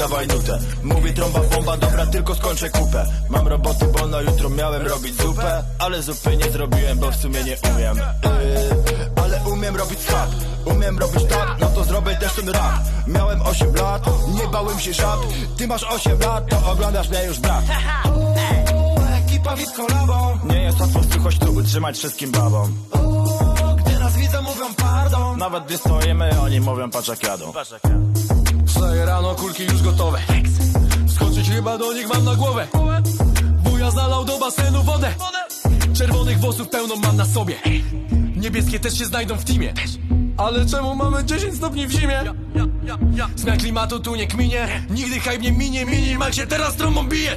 dawaj nutę. Mówi trąba bomba, dobra tylko skończę kupę. Mam roboty, bo na jutro miałem robić zupę Ale zupy nie zrobiłem, bo w sumie nie umiem. Yy, Ale umiem robić skap Umiem robić tak, no to zrobię też ten rap. Miałem 8 lat, nie bałem się żab Ty masz 8 lat, to oglądasz mnie już brak Ekipa Nie jest łatwo słuchać tuby, trzymać wszystkim babom. Gdy nas widzą mówią pardon Nawet gdy stoimy, oni mówią patrz jak jadą Wstaję rano, kulki już gotowe. Skoczyć chyba do nich mam na głowę. Wuja zalał do basenu wodę. Czerwonych włosów pełną mam na sobie. Niebieskie też się znajdą w teamie. Ale czemu mamy 10 stopni w zimie? Zmian klimatu tu nie kminie. Nigdy hype nie minie Minimal się teraz trąbą bije